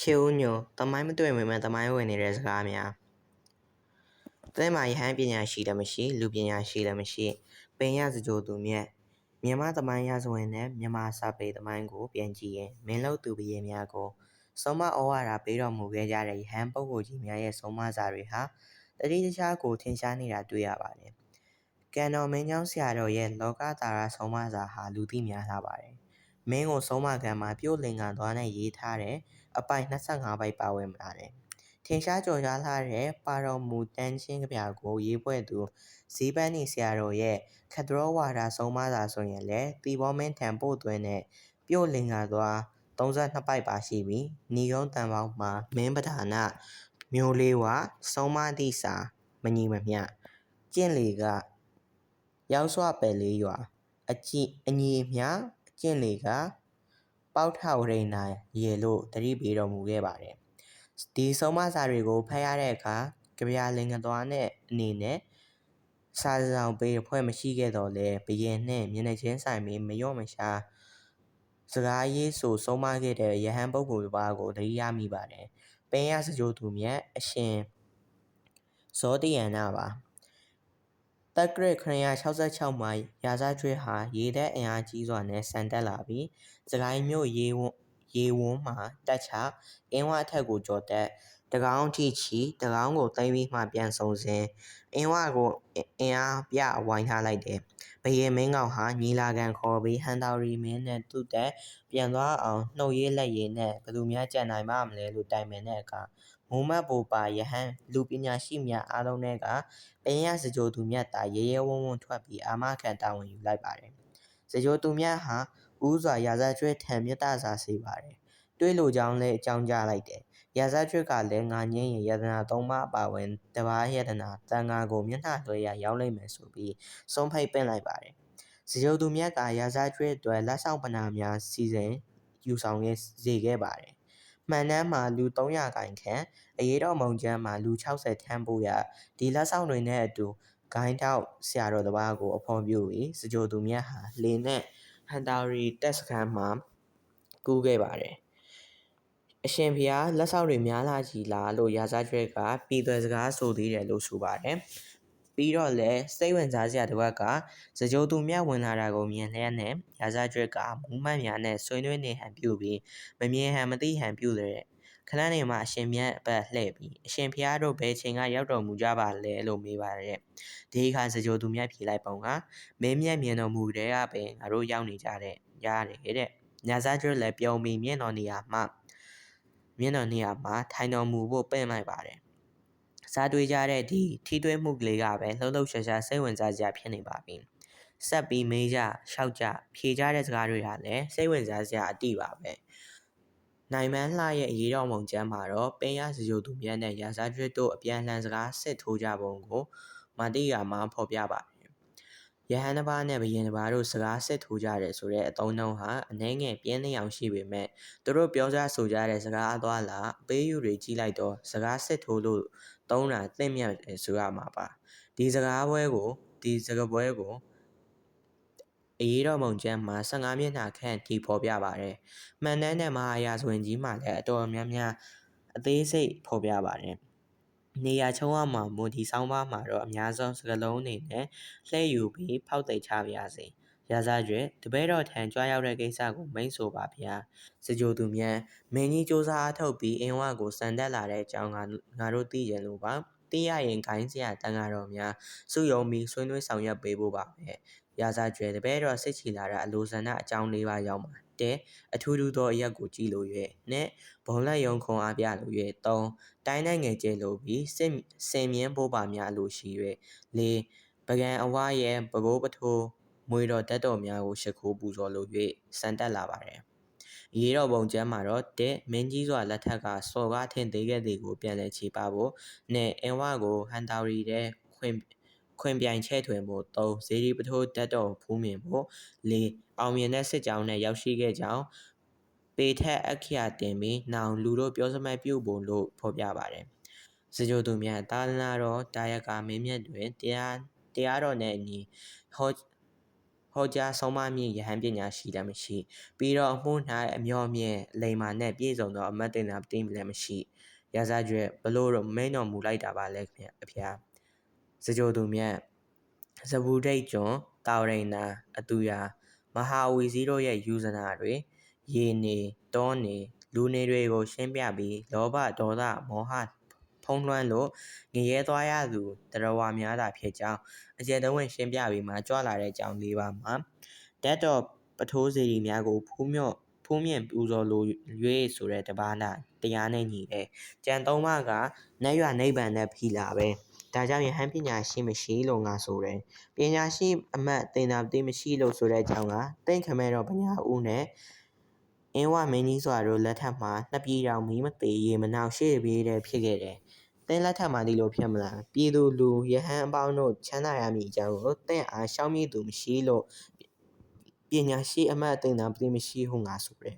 ခြေဦးညိုတမိုင်းမတွေ့ဝင်မဲ့တမိုင်းဝင်နေတဲ့စကားများသဲမှာယဟန်ပညာရှိလည်းမရှိလူပညာရှိလည်းမရှိပင်ရစကြိုသူမြတ်မြန်မာသမိုင်းရာဇဝင်နဲ့မြန်မာစာပေသမိုင်းကိုပြန်ကြည့်ရင်မင်းလို့သူဘရင်များကိုဆုံးမဩဝါဒပေးတော်မူခဲ့ကြတဲ့ယဟန်ပုဂ္ဂိုလ်ကြီးများရဲ့ဆုံးမစာတွေဟာတတိတခြားကိုထင်ရှားနေတာတွေ့ရပါတယ်ကံတော်မင်းเจ้าဆရာတော်ရဲ့လောကတာရဆုံးမစာဟာလူသိများလာပါတယ်မင်းကိုဆုံးမကံမှာပြုတ်လင်ကသွားနဲ့ရေးထားတဲ့ အပိုင်25ပိုက်ပါဝင်လာတယ်။ထင်ရှားကျော်ကြားလာတဲ့ပါတော်မူတန်းချင်းကြပြကို ရေးပွဲသူဇီးပန်းနေဆရာတော်ရဲ့ခတ်တော်ဝါဒဆုံးမသာဆိုရင်လည်းတီဘောမင်းထံပို့သွင်းတဲ့ပြုတ်လင်ကသွား32ပိုက်ပါရှိပြီးညီကုန်းတန်ပေါင်းမှာမင်းပဓာနမျိုးလေးဝဆုံးမသည့်စာမညီမမျှကျင့်လေကရောက်စွာပယ်လေးရွာအကြည့်အညီမျှကျင့်လေက ပေါထဝရိဏရေလို့သတိပေးတော်မူခဲ့ပါတယ်။ဒီဆုံးမစာတွေကိုဖတ်ရတဲ့အခါကြပြလင်္ကသွားနဲ့အနေနဲ့စာဆောင်ပေးဖွဲ့မရှိခဲ့တော့လဲဘရင်နဲ့မျက်နှာချင်းဆိုင်ပြီးမရော့မရှားစကားရေးဆိုဆုံးမခဲ့တဲ့ယဟန်ပုဂ္ဂိုလ်တစ်ပါးကိုသတိရမိပါတယ်။ပင်ရစကြိုသူမြတ်အရှင်ဇောတိယန္နာပါ တက်ကရ966မှာရာဇကျွဲဟာရေတပ်အင်အားကြီးစွာနဲ့ဆန်တက်လာပြီးစကိုင်းမြို့ရေဝရေဝန်းမှာတက်ချအင်းဝအထက်ကိုကျော်တက်တကောင်းထိချီတကောင်းကိုသိမ်းပြီးမှပြန်ဆောင်စဉ်အင်းဝကိုအင်အားပြဝိုင်းထားလိုက်တယ်ဘယေမင်းကောင်ဟာညီလာခံခေါ်ပြီးဟန်တာရီမင်းနဲ့သူ့တက်ပြန်သွားအောင်နှုတ်ရေးလက်ရည်နဲ့ဘယ်သူများကြံနိုင်ပါမလဲလို့တိုင်ပင်တဲ့အခါ မိုးမတ်ဘူပါယဟန်လူပညာရှိများ အားလုံးတွေကပင်ရစကြိုသူမြတ်သာ ရဲရဲဝံ့ဝံ့ထွက်ပြီး အာမခံတာဝန်ယူလိုက်ပါတယ်။စကြိုသူမြတ်ဟာ ဦးစွာ ရာဇကျွဲထံမြတ်တာစာစေပါတယ်။တွေးလိုကြောင်းလဲအကြောင်းကြားလိုက်တယ်။ရာဇကျွဲကလည်း ငါငင်းရင်ယတနာသုံးပါးအပါဝင် တပါးယတနာတန်ဃာကို မျက်နှာလွှဲရရောက်လိမ့်မယ်ဆိုပြီး ဆုံးဖိတ်ပင့်လိုက်ပါတယ်။စကြိုသူမြတ်က ရာဇကျွဲအတွက်လက်ဆောင်ပနာများ စီစဉ်ယူဆောင်ခဲ့စေခဲ့ပါတယ် မှန်တမ်းမှာလူ300ခန့်ခန့်အရေးတော်မုံကျမ်းမှာလူ60ထမ်းပို့ရဒီလက်ဆောင်တွေနဲ့အတူဂိုင်းတောက်ဆရာတော်တစ်ပါးကိုအဖော်ပြပြီးစကြိုသူမြတ်ဟာလေနဲ့ဟန်တာရီတက်စခန်းမှာကူးခဲ့ပါတယ်အရှင်ဖျားလက်ဆောက်တွေများလာကြီးလားလို့ရာဇကျွဲကပြည်သွယ်စကားဆိုသေးတယ်လို့ဆိုပါတယ် ပြီးတော့လည်းစိတ်ဝင်စားစရာတစ်ဝက်ကစကြိုသူမြတ်ဝင်လာတာကိုမြင်လျက်နဲ့ရာဇကျွဲကမူးမတ်များနဲ့ဆွေးနွေးနေဟန်ပြုပြီးမမြင်ဟန်မသိဟန်ပြုတဲ့ခဏနေမှအရှင်မြတ်အပတ်လှည့်ပြီးအရှင်ဖျားတို့ဘယ်ချိန်ကရောက်တော်မူကြပါလဲလို့မေးပါတယ်ဒီအခါစကြိုသူမြတ်ဖြေလိုက်ပုံကမင်းမြတ်မြင်တော်မူတဲ့ကပင်ငါတို့ရောက်နေကြတဲ့ရတယ်တဲ့ညာစားကျွဲလည်းပြုံးပြီးမြင်တော်နေရာမှာမျက်နှာနေရာမှာထိုင်တော်မူဖို့ပင့်လိုက်ပါတယ်။ စားတွေးကြတဲ့ဒီထီးသွင်းမှုကလေးကပဲလှုပ်လှုပ်ရှားရှားစိတ်ဝင်စားစရာဖြစ်နေပါပြီ။ဆက်ပြီးမေးကြရှောက်ကြဖြေကြတဲ့စကားတွေကလည်းစိတ်ဝင်စားစရာအတိပါပဲ။နိုင်မန်းလှရဲ့အရေးတော်မုံကျမ်းမှာတော့ပင်ရစကြိုသူမြတ်နဲ့ရာဇာကျွတ်တို့အပြန်အလှန်စကားစစ်ထိုးကြပုံကိုမာတိယာမှာဖော်ပြပါတယ် ယဟန်တစ်ပါးနဲ့ဘယင်တစ်ပါးတို့စကားစစ်ထိုးကြတယ်ဆိုတဲ့အသုံးအနှုန်းဟာအနှဲငယ်ပြင်းနေအောင်ရှိပေမဲ့သူတို့ပြောကြဆိုကြတဲ့စကားအသွားလာအပေးယူတွေကြီးလိုက်တော့စကားစစ်ထိုးလို့သုံးတာသင့်မြတ်တယ်ဆိုရမှာပါဒီစကားပွဲကိုဒီစကားပွဲကိုအရေးတော်မုံကျမ်းမှာ15မျက်နှာခန့်ထိဖော်ပြပါတယ်။မှန်တမ်းတဲ့မဟာယာဆိုရင်ကြီးမှာလည်းအတော်များများအသေးစိတ်ဖော်ပြပါတယ်။ နေရာချုံရမှာမူဒီဆောင်းပါးမှာတော့အများဆုံးစကလုံးအနေနဲ့လှည့်ယူပြီးဖောက်သိချပါရစေ။ရာဇကျွဲတပည့်တော်ထံကြွားရောက်တဲ့ကိစ္စကိုမိန့်ဆိုပါဗျာ။စကြိုသူမြန်မင်းကြီးစူးစမ်းအထုတ်ပြီးအင်းဝကိုစံတက်လာတဲ့အကြောင်းကငါတို့သိကြလို့ပါ။သိရရင်ခိုင်းစရာတန်ဃာတော်များစုယုံပြီးဆွေးနွေးဆောင်ရွက်ပေးဖို့ပါပဲ။ရာဇကျွဲတပည့်တော်စစ်ချီလာတာအလိုဆန္ဒအကြောင်းလေးပါရောက်ပါ တဲ့အထူးထူးသောအရက်ကိုကြည်လို့၍နဲ့ဘုံလက်ယုံခုံအားပြလို့၍၃တိုင်းနိုင်ငံကျဲလို့ပြီးစစ်စင်မြင်းဘိုးပါများလို့ရှိ၍၄ပကံအဝရဲ့ပကိုးပထိုးမွေတော်တက်တော်များကိုရှ िख ိုးပူဇော်လို့၍စံတက်လာပါတယ်။ရေတော်ပုံကျမ်းမှာတော့တဲ့မင်းကြီးစွာလက်ထက်ကစော်ကားထင်သေးခဲ့သည်ကိုပြန်လည်ခြေပါဖို့နဲ့အင်ဝကိုဟန်တာရီတဲ့ခွင် ခွင်ပြိုင်ချဲ့ထွင်ဖို့၃ဇေဒီပထိုးတက်တော်ဖူးမြင်ဖို့၄အောင်မြင်တဲ့စစ်ကြောင်းနဲ့ရောက်ရှိခဲ့ကြောင်းပေထက်အခရာတင်ပြီးနောင်လူတို့ပြောစမှတ်ပြုဖို့လို့ဖော်ပြပါတယ်။စကြိုသူများတာလနာတော်တာယကမင်းမြတ်တွင်တရားတရားတော်နဲ့အညီဟောဟဟောကြားဆုံးမမြင့်ယဟန်ပညာရှိလည်းမရှိ ပြီးတော့အမှု၌အမျော်မြင့်လိမ္မာနဲ့ပြည့်စုံသောအမတ်တင်သာတင်းလည်းမရှိရာဇကျွဲဘလို့တော့မင်းတော်မူလိုက်တာပါလဲခင်ဗျအဖေ စကြိုသူမြတ်ဇဘူဒိတ်ကျွန်းတာဝရိန်နာအတူယာမဟာဝီဇီတို့ရဲ့ယူဇနာတွေရေနေတောနေလူနေတွေကိုရှင်းပြပြီးလောဘဒေါသမောဟဖုံးလွှမ်းလို့ငရဲသွားရသူတရဝါများသာဖြစ်ကြောင်းအကျဉ်းတဝင့်ရှင်းပြပြီးမှကြွလာတဲ့အကြောင်းလေးပါမှာတက်တော်ပထိုးစီရီများကိုဖူးမြော့ဖူးမြင့်ပူဇော်လို၍ဆိုတဲ့တပါးနာတရားနဲ့ညီတယ်ကြံသုံးပါးကနတ်ရွာနိဗ္ဗာန်နဲ့ဖီလာပဲ ဒါကြောင့်ယဟန်ပညာရှိမရှိလို့ငါဆိုတယ်ပညာရှိအမတ်တင်တာတိမရှိလို့ဆိုတဲ့အကြောင်းကတင့်ခမဲတော်ပညာဦးနဲ့အင်းဝမင်းကြီးစွာတို့လက်ထက်မှာနှစ်ပြည်တော်မီးမသေးရေမနောက်ရှေ့ပြေးတဲ့ဖြစ်ခဲ့တယ်။တင်းလက်ထက်မှာဒီလိုဖြစ်မလား။ပြည်သူလူရဟန်းအပေါင်းတို့ချမ်းသာရမည်အကြောင်းကိုတင့်အားရှောက်မိသူမရှိလို့ပညာရှိအမတ်အသိဉာဏ်ပြမရှိဟုငါဆိုတယ်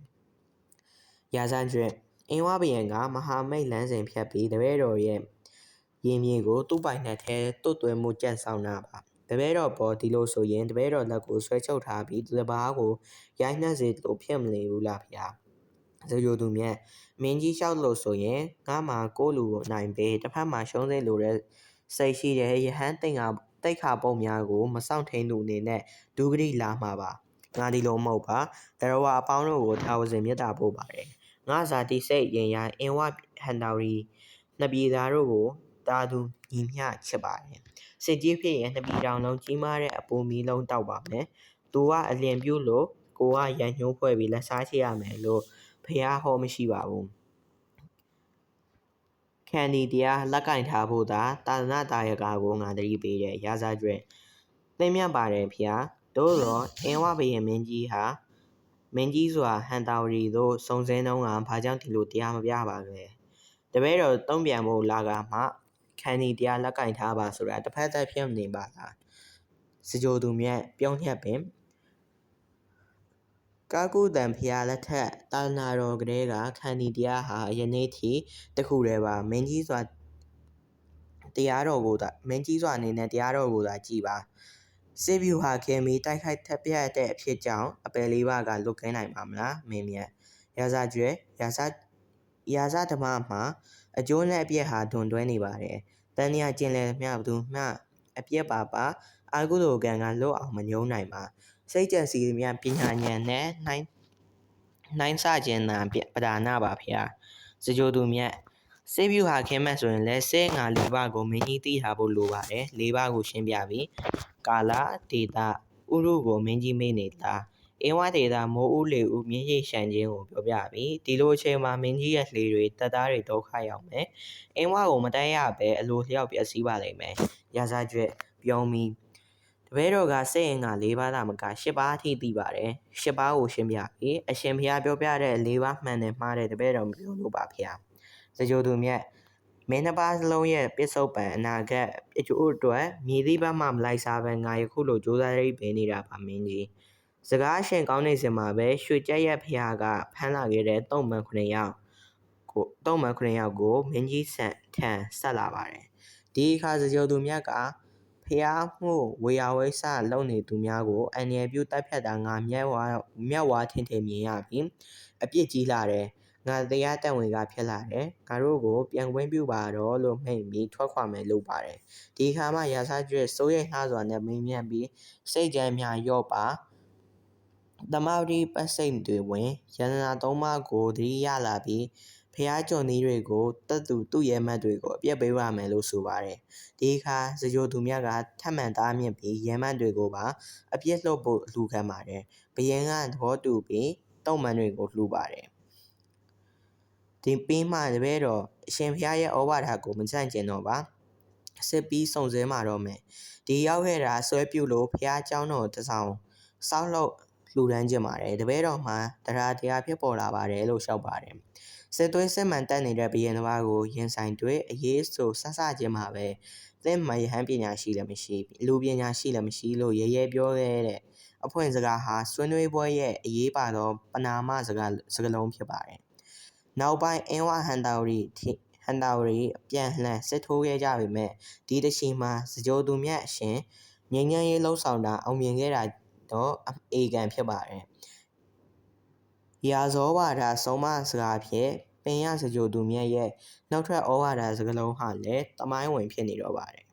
။ရာဇန်ကျွဲအင်းဝဘယံကမဟာမိတ်လမ်းစဉ်ဖြတ်ပြီးတပည့်တော်ရဲ့ ရင်မြေကိုသူ့ပိုင်နဲ့ထဲတွတ်သွဲမှုကြန့်ဆောင်တာပါတပည့်တော်ပေါ်ဒီလိုဆိုရင်တပည့်တော်လက်ကိုဆွဲချုပ်ထားပြီးသူတစ်ပါးကိုရိုက်နှက်စေလို့ဖြစ်မနေဘူးလားဗျာဇယိုသူမြတ်မင်းကြီးလျှောက်လို့ဆိုရင်ငါမှကိုလူကိုနိုင်ပေးတစ်ဖက်မှာရှုံးစေလိုတဲ့စိတ်ရှိတဲ့ယဟန်တိတ်ကတိတ်ခါပုံများကိုမဆောင်ထိန်သူအနေနဲ့ဒုဂရိလာမှာပါငါဒီလိုမဟုတ်ပါတရဝအပေါင်းတို့ကိုထာဝစဉ်မြတ်တာပို့ပါတယ်ငါဇာတိစိတ်ရင်ရအင်ဝဟန်တော်ရီနှစ်ပြည်သားတို့ကို တာသူညီမျှချစ်ပါတယ်စစ်ကြီးဖြစ်ရင်နှစ်ပြည်တောင်လုံးကြီးမားတဲ့အပူမီလုံးတောက်ပါမယ်သူကအလင်ပြုတ်လို့ကိုကရန်ညှိုးဖွဲ့ပြီးလက်စားချရမယ်လို့ဖះဟောမရှိပါဘူးခန္ဒီတရားလက်ကင်ထားဖို့သာတာသနာတာယကကိုငါတတိပေးတဲ့ရာဇကျွဲသိမြတ်ပါတယ်ဖះတို့တော့အင်းဝဘယင်မင်းကြီးဟာမင်းကြီးစွာဟန်တာဝရီတို့စုံစင်းတော့ကဘာကြောင့်ဒီလိုတရားမပြပါလဲတပည့်တော်တုံးပြန်ဖို့လာကမှ ခန္ဒီတရားလက်ကင်ထားပါဆိုတာတစ်ဖက်သက်ဖြစ်နေပါလားစကြိုသူမြတ်ပြုံးညက်ပင်ကာကုတံဖျားလက်ထက်တာနာတော်ကလေးကခန္ဒီတရားဟာယနေ့ထိတခုတည်းပါမင်းကြီးစွာတရားတော်ကိုသာမင်းကြီးစွာအနေနဲ့တရားတော်ကိုသာကြည်ပါစေဗျူဟာခင်မီတိုက်ခိုက်ထက်ပြတ်တဲ့အဖြစ်ကြောင့်အပယ်လေးပါးကလွတ်ကင်းနိုင်ပါမလားမင်းမြတ်ရာဇကျွဲရာဇရာဇဓမ္မမှာ အကျိုးနဲ့အပြည့်ဟာဒွန်တွဲနေပါတယ်တန်ညာကျင်လည်မြဘူးမှအပြည့်ပါပါအာကုသိုလ်ကံကလွတ်အောင်မညှိုးနိုင်ပါစိတ်ကြံစီမြပညာဉာဏ်နဲ့နှိုင်းနှိုင်းဆခြင်းနာပဒါနာပါဗျာစကြိုသူမြတ်စေဗျူဟာခင်းမဲ့ဆိုရင်လည်းဆဲငါလေးပါးကိုမင်းကြီးသိထားဖို့လိုပါတယ်လေးပါးကိုရှင်းပြပြီးကာလာဒေတာဥရုကိုမင်းကြီးမေးနေတာ အင်းဝဒေတာမိုးဦးလေဦးမြင်းရိပ်ရှန်ခြင်းကိုပြောပြပြီးဒီလိုအချိန်မှာမင်းကြီးရဲ့လှေတွေတပ်သားတွေဒုက္ခရောက်မယ်အင်းဝကိုမတိုက်ရပဲအလိုလျောက်ပျက်စီးပါလိမ့်မယ်ရာဇကျွတ်ပြောပြီးတပည့်တော်ကစိတ်အင်္ဂါ၄ပါးသာမက၈ပါးအထိသိပါတယ်၈ပါးကိုရှင်းပြပြီးအရှင်ဘုရားပြောပြတဲ့၄ပါးမှန်တယ်မှားတယ်တပည့်တော်မပြောလို့ပါဗျာစကြိုသူမြတ်မင်းနှစ်ပါးစလုံးရဲ့ပစ္စုပန်အနာဂတ်အကျိုးအတွက်မြည်သည့်ဘက်မှမလိုက်စားပဲငါယခုလိုကြိုးစားရိပ်ပင်နေတာပါမင်းကြီး စကားရှင်ကောင်းနေစင်မှာပဲရွှေကြက်ရက်ဖျားကဖမ်းလာခဲ့တဲ့တုံမှန်ခုနှစ်ယောက်ကိုတုံမှန်ခုနှစ်ယောက်ကိုမင်းကြီးဆန်ထန်ဆက်လာပါတယ်ဒီအခါစကြိုသူမြတ်ကဖျားမှုဝေယဝိဆလုံနေသူများကိုအန်ရပြုတ်တပ်ဖြတ်တာငါမျက်ဝါမျက်ဝါထင်ထင်မြင်ရပြီးအပြစ်ကြီးလာတယ်ငါတရားတန်ဝင်ကဖြစ်လာတယ်ငါတို့ကိုပြန်ခွင့်ပြုပါတော့လို့မှိတ်ပြီးထွက်ခွာမယ်လို့ပါတယ်ဒီခါမှရာဇကျွဲစိုးရိမ်နှားစွာနဲ့မင်းမြတ်ပြီးစိတ်ကြမ်းများရော့ပါ တမောရီပတ်စိတ်တွေဝင်ရတနာသုံးပါးကိုတတိရလာပြီးဖျားကြော်နည်းတွေကိုတတ်သူသူ့ရဲမတ်တွေကိုအပြက်ပေးရမယ်လို့ဆိုပါတယ်ဒီအခါစကြိုသူမြတ်ကထပ်မံသားမြင့်ပြီးရဲမတ်တွေကိုပါအပြက်လှုပ်ဖို့လှူခံပါတယ်ဘယင်းကသဘောတူပြီးတုံမှန်တွေကိုလှူပါတယ်ဒီပြီးမှတပည့်တော်အရှင်ဘုရားရဲ့ဩဝါဒကိုမဆန့်ကျင်တော့ပါစစ်ပြီးစုံစဲမှာတော့မယ်ဒီရောက်ခဲ့တာဆွဲပြုတ်လို့ဘုရားเจ้าတော်တဆောင်စောက်လို့ လှူဒန်းခြင်းပါတယ်တပည့်တော်မှာတရားတရားဖြစ်ပေါ်လာပါတယ်လို့ရှောက်ပါတယ်စစ်သွေးစစ်မှန်တက်နေတဲ့ဘယင်တစ်ပါးကိုရင်ဆိုင်တွေ့အရေးဆိုဆဆခြင်းမှာပဲသင်မယဟန်ပညာရှိလည်းမရှိလူပညာရှိလည်းမရှိလို့ရဲရဲပြောခဲ့တဲ့အဖွင့်စကားဟာဆွေးနွေးပွဲရဲ့အရေးပါသောပနာမစကားစကားလုံးဖြစ်ပါတယ်နောက်ပိုင်းအင်းဝဟန်တာဝရီဟန်တာဝရီပြန်လှန်စစ်ထိုးခဲ့ကြပေမဲ့ဒီတချီမှာစကြိုသူမြတ်အရှင်ငញ្ញမ်းရေးလှုပ်ဆောင်တာအောင်မြင်ခဲ့တာ တော့အေကံဖြစ်ပါတယ်ရာဇောဝါဒဆုံးမစကားဖြင့်ပင်ရစကြိုသူမြတ်ရဲ့နောက်ထပ်ဩဝါဒစကားလုံးဟာလည်းတမိုင်းဝင်ဖြစ်နေတော့ပါတယ်